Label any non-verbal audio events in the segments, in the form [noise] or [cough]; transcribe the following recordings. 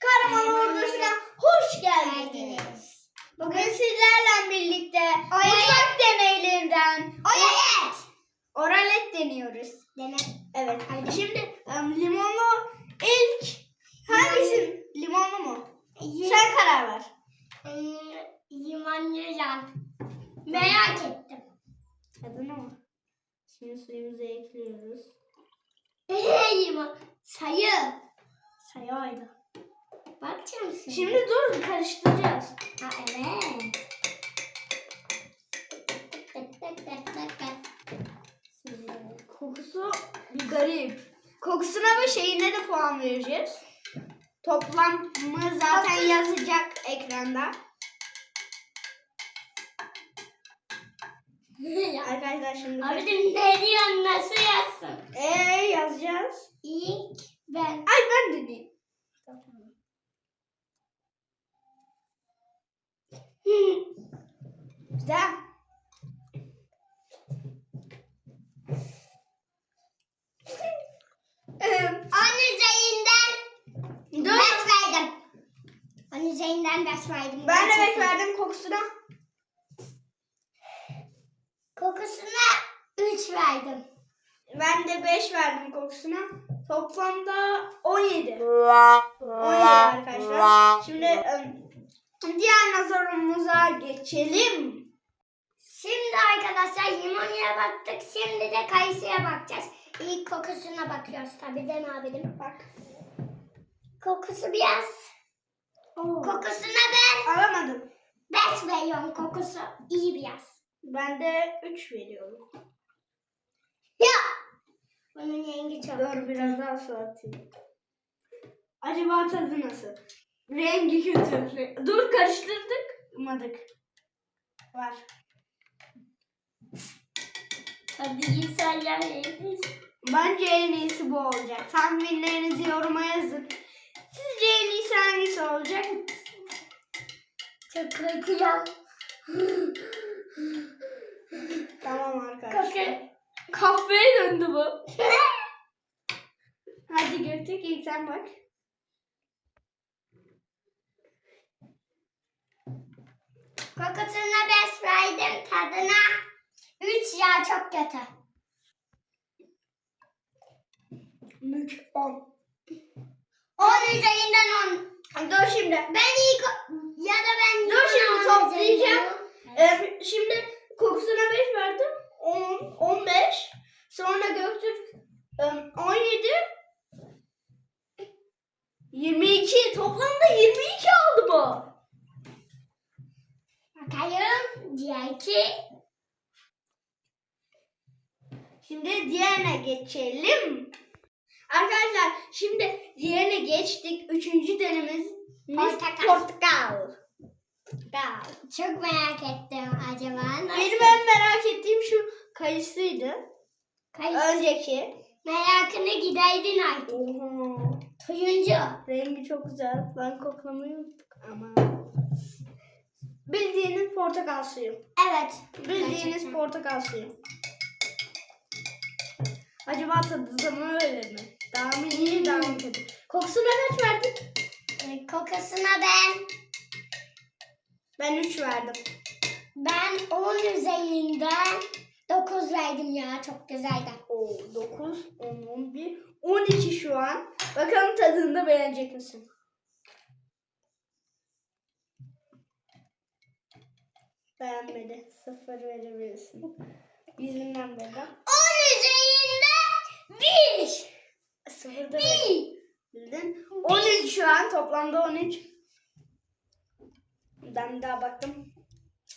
Kahraman Ordusu'na hoş geldiniz. Bugün sizlerle birlikte mutfak deneylerinden Oyalet. oralet deniyoruz. Dene. Evet. Şimdi em, limonlu ilk hangisi? Limonlu mu? Sen karar ver. Limon yiyeceğim. Merak ettim. Adını mı? Şimdi suyumuzu ekliyoruz. [laughs] Limon. Sayı. Sayı ayda. Bakacak mısın? Şimdi dur karıştıracağız. Ha evet. Kokusu bir garip. Kokusuna ve şeyine de puan vereceğiz. Toplamı zaten yazacak ekranda. [laughs] Arkadaşlar şimdi Abicim ne diyorsun? Nasıl yazsın? ee yazacağız. İlk ben. Ay ben de değil. Güzel. Onun üzerinden Dur. ders verdim. Onun üzerinden ders verdim. Ben de Gerçekten. verdim kokusuna. Kokusuna 3 verdim. Ben de 5 verdim kokusuna. Toplamda 17. 17 arkadaşlar. Şimdi diğer sorumuza geçelim. Şimdi arkadaşlar limoniye baktık. Şimdi de kayısıya bakacağız. İlk kokusuna bakıyoruz tabii de ne abim? Bak. Kokusu biraz. Kokusuna ben Alamadım. 5 veriyorum kokusu. iyi biraz. Ben de 3 veriyorum. Ya. Bunun rengi çok. Dur biraz daha su atayım. Acaba tadı nasıl? Rengi kötü. Dur karıştırdık. Madık. Var. Hadi güzel yerleriz. Bence en iyisi bu olacak. Tahminlerinizi yoruma yazın. Sizce en iyisi hangisi olacak? Çok korkuyorum. Tamam arkadaşlar. Koku. Kahveye döndü bu. Hadi Göktürk ilk sen bak. Kokusuna 5 verdim. Tadına 3 ya çok kötü. Mük 10. 10 üzerinden 10. Dur şimdi. Ben iyi ya da ben Dur şimdi toplayacağım. Ee, şimdi kokusuna 5 verdim. 10, 15. Sonra Göktürk em, 17. 22. Toplamda 22 aldı bu. Bakayım. Diğer iki. Şimdi diğerine geçelim. Arkadaşlar şimdi diğerine geçtik. Üçüncü Portakal. portakal. Portakal. Çok merak ettim acaba nasıl? Benim en merak ettiğim şu kayısıydı. Kayısı. Önceki. Merakını giderdin artık. Oha. Turuncu. Rengi çok güzel. Ben koklamayı unuttum ama. Bildiğiniz portakal suyu. Evet. Bildiğiniz Gerçekten. portakal suyu. Acaba tadı da mı öyle mi? Daha mı iyi, daha mı kötü? Kokusuna kaç verdin? Ee, Kokusuna ben Ben 3 verdim. ben 10 üzerinden 9 verdim ya çok güzeldi. Oo, 9, 10, 11, 12 şu an. Bakalım tadını da beğenecek misin? Beğenmedi. Sıfır verebilirsin. Yüzünden böyle. 10 üzerinden 1. Sıfır da 1. Bildin. 13 şu an. Toplamda 13. Ben bir daha baktım.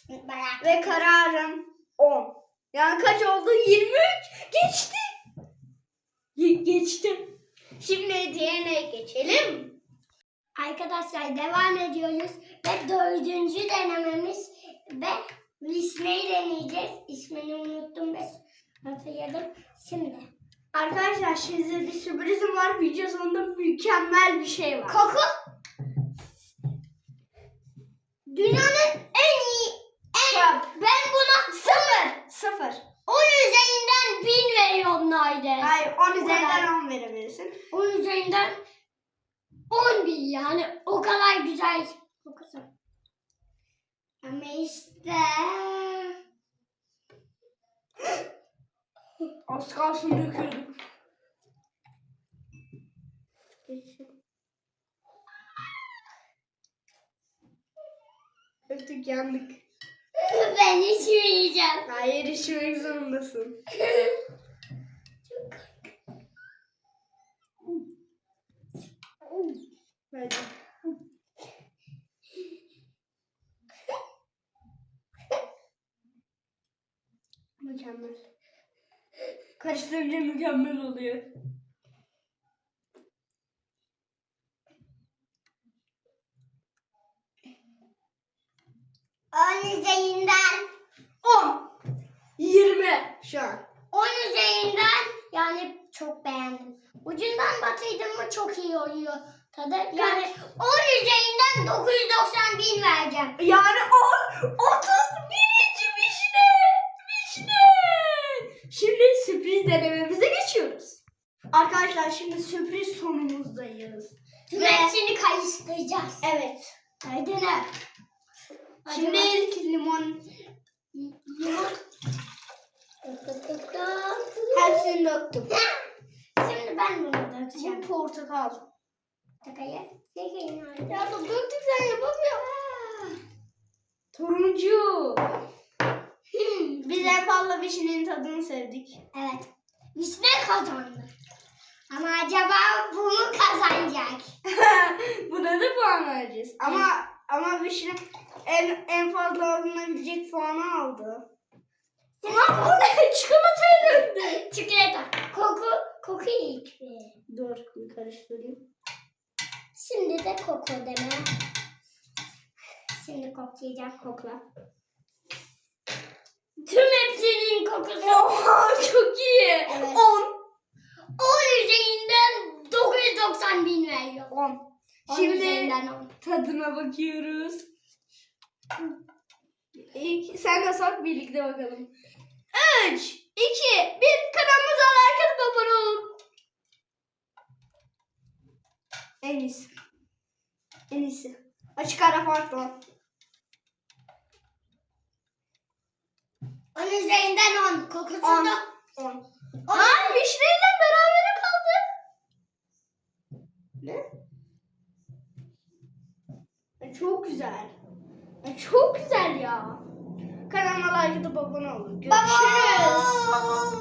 Merak Ve kararım 10. Yani kaç oldu? 23. Geçti. Ge- geçtim. Şimdi diğerine geçelim. Arkadaşlar devam ediyoruz ve dördüncü denememiz ve ismeyi deneyeceğiz. İsmini unuttum ve hatırladım. Şimdi Arkadaşlar size bir sürprizim var. Video sonunda mükemmel bir şey var. koku dünyanın en iyi en Bak. ben buna sıfır. Sıfır. 10 üzerinden 1000 veriyorum Nayde. Hayır 10 Bu üzerinden kadar. 10 verebilirsin. 10 üzerinden 10 bin yani o kadar güzel kokusu. Ama işte Az kalsın döküyorduk. Öptük yandık. ben içmeyeceğim. Hayır içmek zorundasın. [laughs] Hadi. Mükemmel. Karıştırınca mükemmel oluyor. On üzerinden 10 20 şu an. 10 üzerinden yani çok beğendim. Ucundan batırdım mı çok iyi oluyor tadı. Yani 10 üzerinden 990 bin vereceğim. Yani 10 31. vişne. Vişne. Şimdi sürpriz denememize geçiyoruz. Arkadaşlar şimdi sürpriz sonumuzdayız. Ve- hepsini karıştıracağız. Evet. Hadi ne? Şimdi ilk limon limon. hepsini döktüm. Şimdi ben bunu Bu dökeceğim. portakal. Takayı. Nerede? Ya da döktük sen yapamıyorum. Turuncu. Hmm, [laughs] Biz en fazla vişnenin tadını sevdik. Evet. Vişne kazandı. Ama acaba bu mu kazanacak? [laughs] Buna da puan vereceğiz. Ama ama vişne en en fazla alınabilecek puanı aldı. Lan bu ne? [laughs] Çikolataya döndü. Çikolata. Koku, koku ilk. Dur bir karıştırayım. Şimdi de koku deme. Şimdi koklayacak kokla. Tüm hepsinin kokusu. Oha çok iyi. Evet. 10. 10 üzerinden 990 bin veriyor. 10. 10 Şimdi üzerinden 10. tadına bakıyoruz. İlk, sen de sok birlikte bakalım. 3, 2, 1. Kanalımıza like atıp abone olun. En iyisi. En iyisi. Açık ara farklı. Üzerinden 10. Kokusu On. da 10. Aa, vişneyle beraber kaldı. Ne? Çok güzel. Çok güzel ya. Kanalıma like atıp abone olun. Görüşürüz.